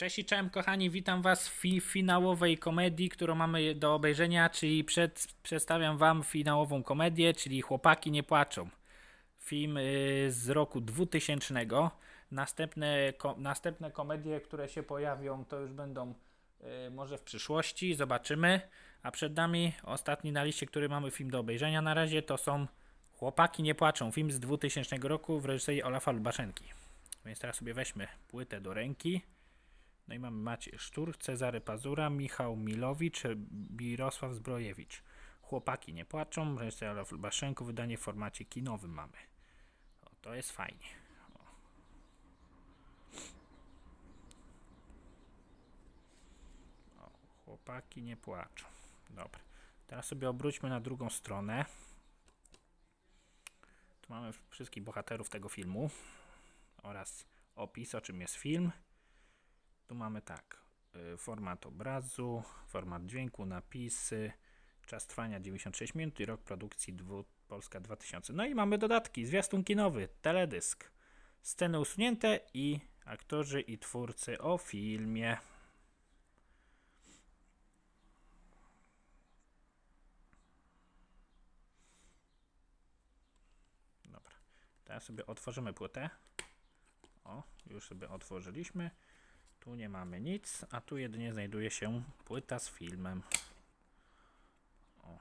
Cześć i cześć kochani, witam was w fi finałowej komedii, którą mamy do obejrzenia, czyli przed przedstawiam wam finałową komedię, czyli Chłopaki nie płaczą. Film y, z roku 2000. Następne, ko następne komedie, które się pojawią, to już będą y, może w przyszłości, zobaczymy. A przed nami ostatni na liście, który mamy film do obejrzenia na razie, to są Chłopaki nie płaczą, film z 2000 roku w reżyserii Olafa Lubaszenki. Więc teraz sobie weźmy płytę do ręki. No i mamy Maciej Sztur, Cezary Pazura, Michał Milowicz, Mirosław Zbrojewicz. Chłopaki nie płaczą, Olaf Lubaszenko, wydanie w formacie kinowym mamy. O, to jest fajnie. O. O, chłopaki nie płaczą. Dobra. Teraz sobie obróćmy na drugą stronę. Tu mamy wszystkich bohaterów tego filmu oraz opis, o czym jest film. Tu mamy tak, y, format obrazu, format dźwięku, napisy, czas trwania 96 minut i rok produkcji dwu, Polska 2000. No i mamy dodatki, zwiastun kinowy, teledysk, sceny usunięte i aktorzy i twórcy o filmie. Dobra, teraz sobie otworzymy płytę. O, już sobie otworzyliśmy. Tu nie mamy nic, a tu jedynie znajduje się płyta z filmem. O.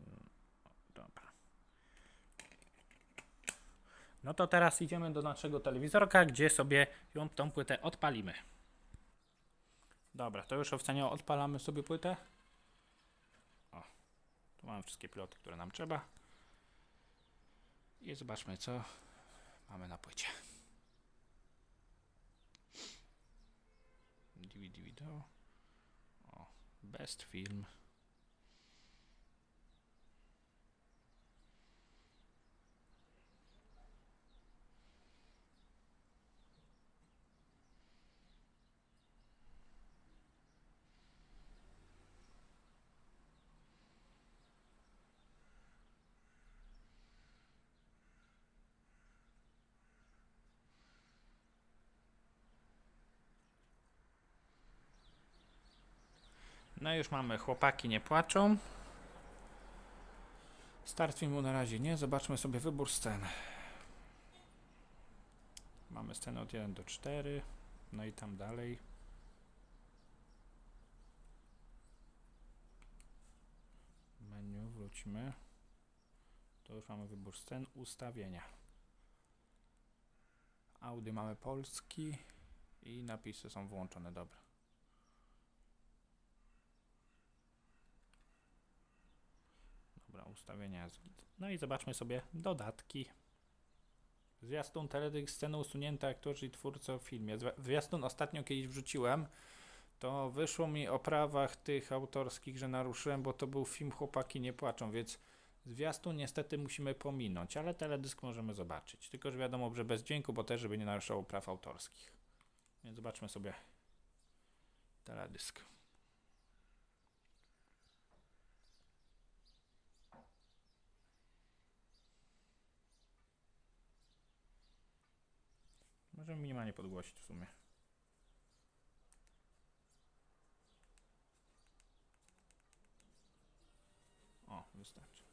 Mm, Dobra. No to teraz idziemy do naszego telewizorka, gdzie sobie ją, tą płytę odpalimy. Dobra, to już oficjalnie odpalamy sobie płytę. O, tu mamy wszystkie piloty, które nam trzeba. I zobaczmy, co mamy na płycie. DVD wideo. O, best film. No już mamy chłopaki nie płaczą. Start filmu na razie nie. Zobaczmy sobie wybór scen. Mamy scenę od 1 do 4. No i tam dalej. Menu wróćmy. To już mamy wybór scen. Ustawienia. Audio mamy polski i napisy są włączone. Dobra. Dobra, ustawienia. No i zobaczmy sobie dodatki. Zwiastun, teledysk, sceny usunięte, aktorzy i twórcy o filmie. Zwi- Zwiastun ostatnio kiedyś wrzuciłem. To wyszło mi o prawach tych autorskich, że naruszyłem, bo to był film Chłopaki nie płaczą, więc zwiastun niestety musimy pominąć, ale teledysk możemy zobaczyć. Tylko, że wiadomo, że bez dźwięku, bo też, żeby nie naruszało praw autorskich. Więc zobaczmy sobie teledysk. Możemy minimalnie podgłosić w sumie. O, wystarczy.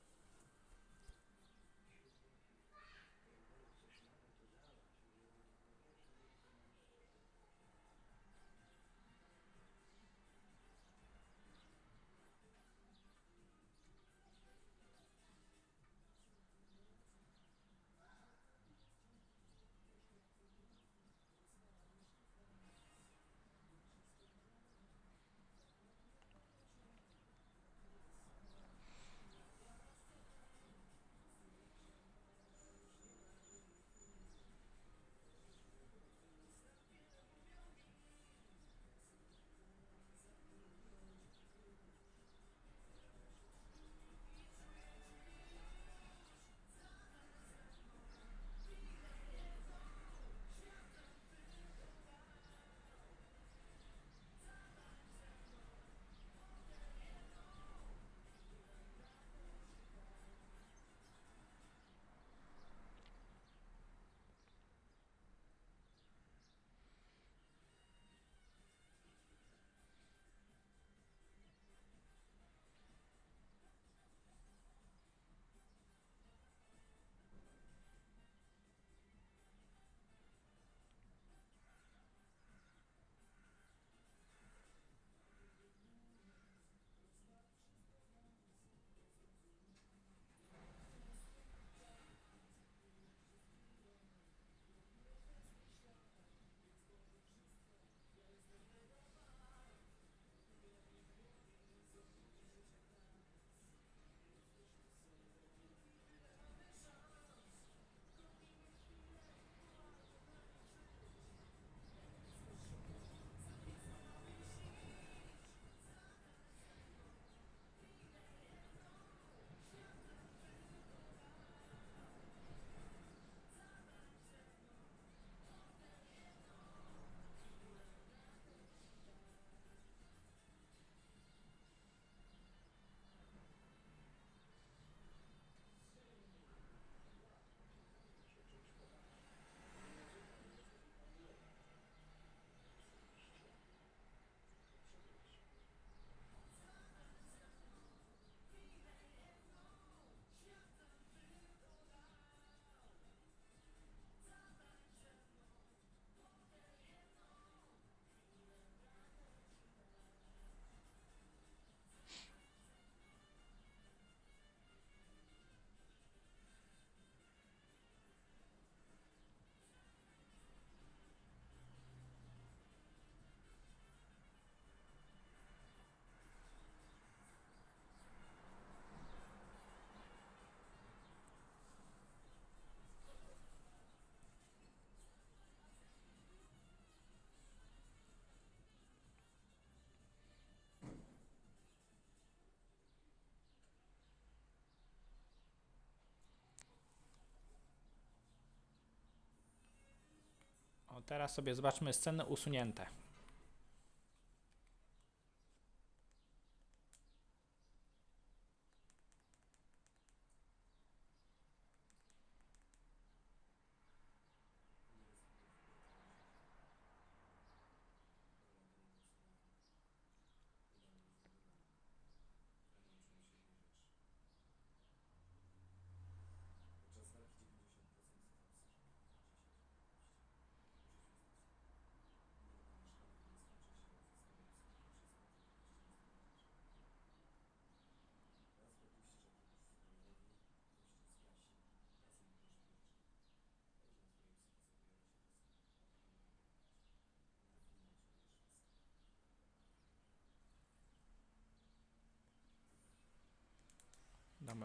Teraz sobie zobaczmy sceny usunięte.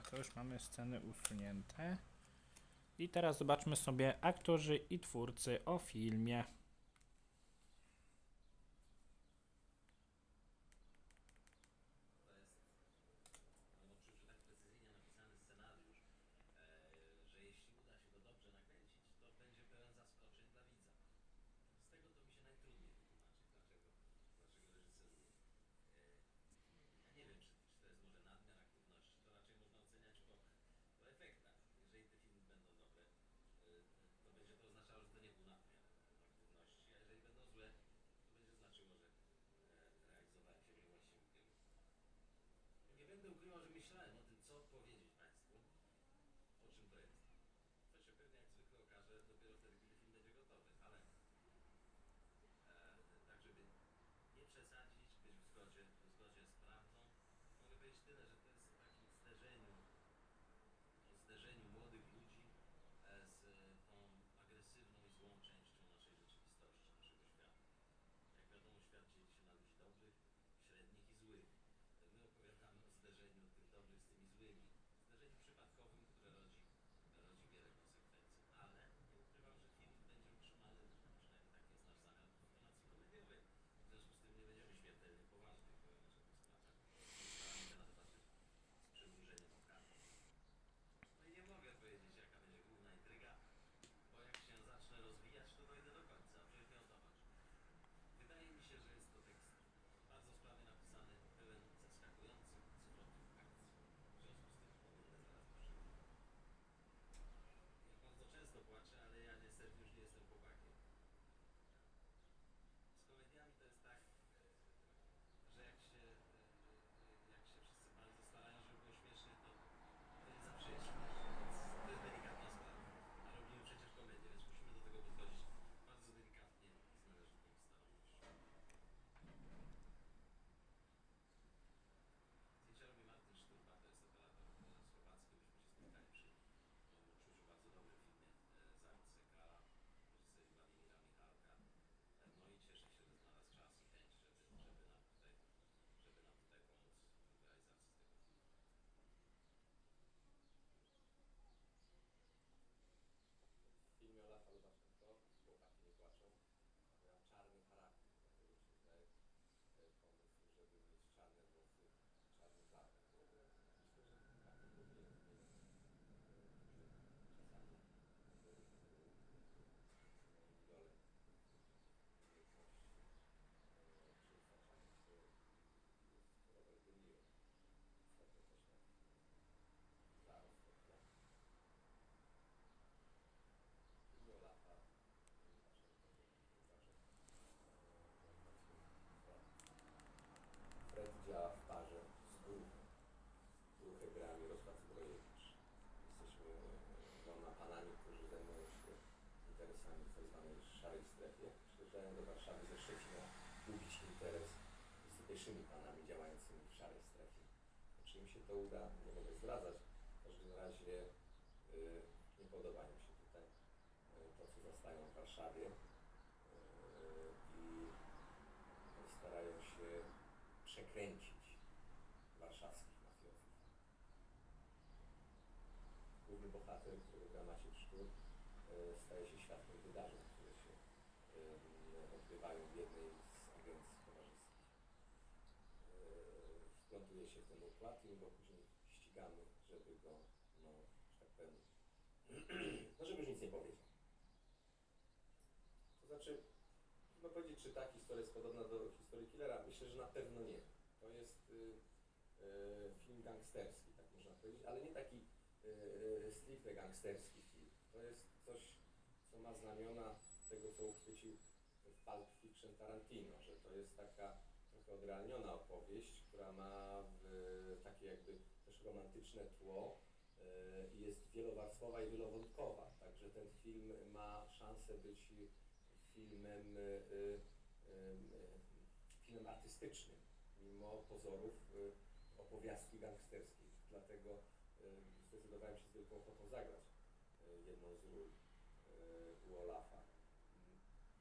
Dobra, to już mamy sceny usunięte. I teraz zobaczmy sobie aktorzy i twórcy o filmie. 真的是。miastami w tzw. szarej strefie, przyjeżdżają do Warszawy ze Szczecina długić interes z tutejszymi panami działającymi w szarej strefie. Czy im się to uda, nie mogę zdradzać. W każdym razie yy, nie podobają się tutaj yy, to, co zastają w Warszawie yy, i no, starają się przekręcić warszawskich mafiozów. Główny bohater, którego gra Maciek Sztur, E, staje się świadkiem wydarzeń, które się odbywają w jednej z agencji towarzyskich. E, wplątuje się w ten układ i go później ścigamy, żeby go, no, że tak powiem, no żeby już nic nie powiedział. To znaczy, trudno powiedzieć, czy ta historia jest podobna do historii Killera. Myślę, że na pewno nie. To jest y, e, film gangsterski, tak można powiedzieć, ale nie taki y, stricte gangsterski film. To jest ma znamiona tego, co uchwycił w Pulp Fiction Tarantino, że to jest taka trochę odrealniona opowieść, która ma w, takie jakby też romantyczne tło y, i jest wielowarstwowa i wielowątkowa. Także ten film ma szansę być filmem, y, filmem artystycznym, mimo pozorów opowiastki gangsterskiej. Dlatego zdecydowałem się z wielką ochotą zagrać y, jedną z ról y, u Olafa.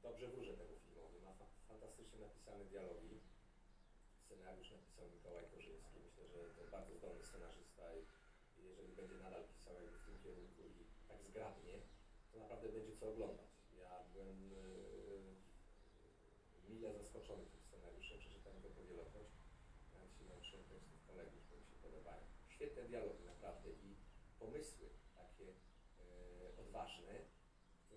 Dobrze wróżę temu filmowi. Ma fa fantastycznie napisane dialogi. Scenariusz napisał Mikołaj Korzyński. Myślę, że to bardzo zdolny scenarzysta i jeżeli będzie nadal pisał w tym kierunku i tak zgrabnie, to naprawdę będzie co oglądać. Ja byłem yy, mile zaskoczony tym scenariuszem, przeczytałem go powielokroć. Nawet się nauczyłem tekstów kolegów, które mi się podobają. Świetne dialogi naprawdę i pomysły takie yy, odważne,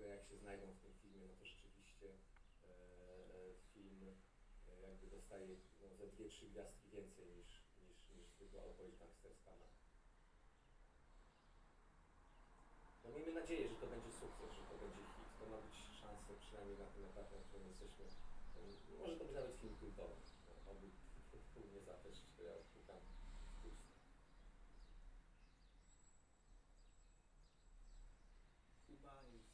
które jak się znajdą w tym filmie, no to rzeczywiście yy, film yy, jakby dostaje no, ze dwie, trzy gwiazdki więcej niż, niż, niż zwykła opowieść gangsterska. No miejmy nadzieję, że to będzie sukces, że to będzie hit. To ma być szansa przynajmniej na tym etapie, na którym jesteśmy. No, Może to być nawet film kultowy. No, Oby tytuł nie zapaść, to ja odpukam w pusto. Kuba jest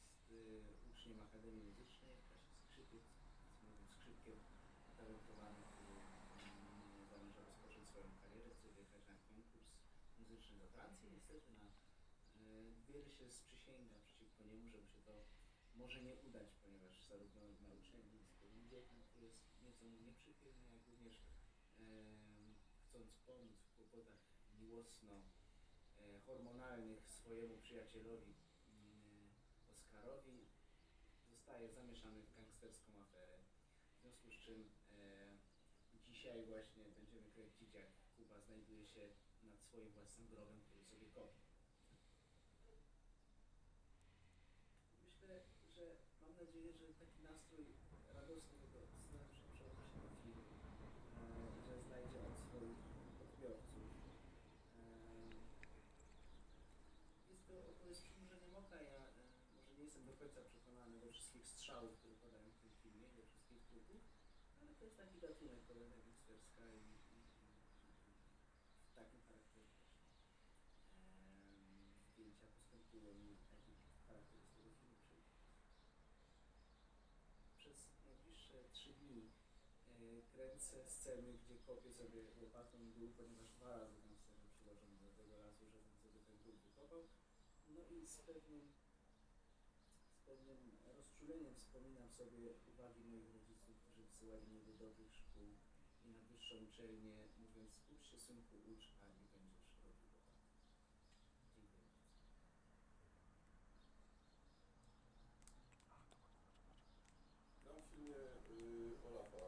uczniem Akademii Muzycznej w klasie skrzypiec, skrzypkiem utalentowanym, który mm, zamierza rozpocząć swoją karierę, chce wyjechać na konkurs muzyczny do Francji. Niestety na, y, wiele się sprzysięga przeciwko niemu, żeby się to może nie udać, ponieważ zarówno na uczelnictwie, wiekiem, który jest nieco nieprzychylny, jak również em, chcąc pomóc w kłopotach miłosno-hormonalnych swojemu przyjacielowi zostaje zamieszany w gangsterską aferę. W związku z czym e, dzisiaj właśnie będziemy kręcić, jak Kuba znajduje się nad swoim własnym grobem, który sobie kopie. Myślę, że mam nadzieję, że taki nastrój radosny tego scenariusza przełoży się na film, e, że znajdzie on swoich odbiorców. E, jest to opowieść przymrużeniem oka. Ja e, może nie jestem do końca przekonany do wszystkich strzałów, które padają w tym filmie, do wszystkich trupów, ale to jest taki gatunek, komedja gangsterska i, i, w takim charakterze właśnie em, zdjęcia postępują i taki charakter jest tego filmu. Przez najbliższe trzy dni e, kręcę sceny, gdzie kopię sobie łopatą dół, ponieważ dwa razy gangsterzy przyłożą do tego lasu, żebym sobie ten dół wykopał. No i z pewnym, z pewnym rozczuleniem wspominam sobie uwagi moich rodziców, którzy wysyłali mnie do dobrych szkół i na wyższą uczelnię, mówiąc ucz się synku, ucz, a nie będziesz robił łopaty. Dziękuję bardzo. Filmie y, Olafa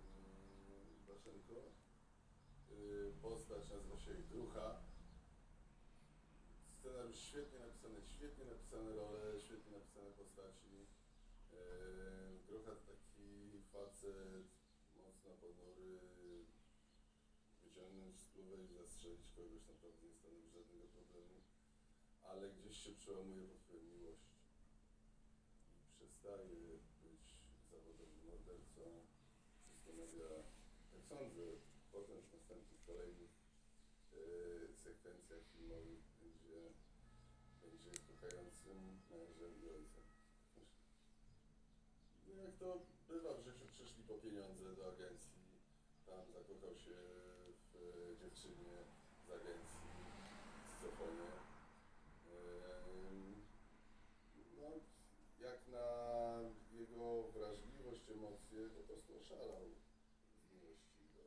y, Baszenko. Y, postać nazywa się Grucha. Scenariusz świetnie napisany, świetnie napisane role, świetnie napisane Grucha to taki facet mocno ponury, wyciągnąć spluwę i zastrzelić kogoś naprawdę nie stanowi żadnego problemu, ale gdzieś się przełamuje pod wpływem miłości i przestaje być zawodowym mordercą, zastanawia, jak sądzę, potem w następnych kolejnych e, sekwencjach filmowych będzie, będzie kochającym mężem i ojcem. Jak to bywa życiu, przyszli po pieniądze do agencji, tam zakochał się w e, dziewczynie z agencji w Scyzofonie. No, jak na jego wrażliwość, emocje, po prostu oszalał z miłości do,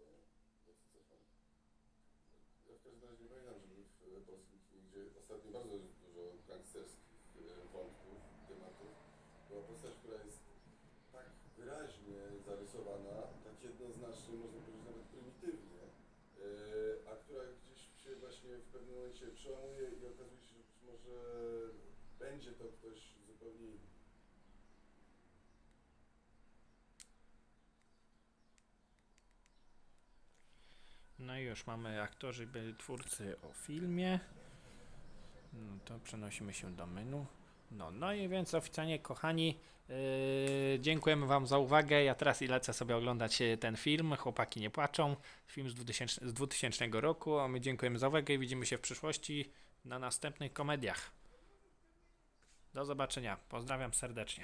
do Cycofonu. Ja w każdym razie nie pamiętam, żeby w polskim kinie, gdzie ostatnio bardzo dużo gangsterskich e, wątków, tematów, była postać, która tak jednoznacznie, można powiedzieć nawet prymitywnie, e, a która gdzieś się właśnie w pewnym momencie przełamuje i okazuje się, że być może będzie to ktoś zupełnie inny. No i już mamy aktorzy, twórcy o filmie. No to przenosimy się do menu. No, no i więc oficjalnie, kochani, yy, dziękujemy Wam za uwagę. Ja teraz lecę sobie oglądać yy, ten film. Chłopaki nie płaczą. Film z 2000, z 2000 roku. A my dziękujemy za uwagę i widzimy się w przyszłości na następnych komediach. Do zobaczenia. Pozdrawiam serdecznie.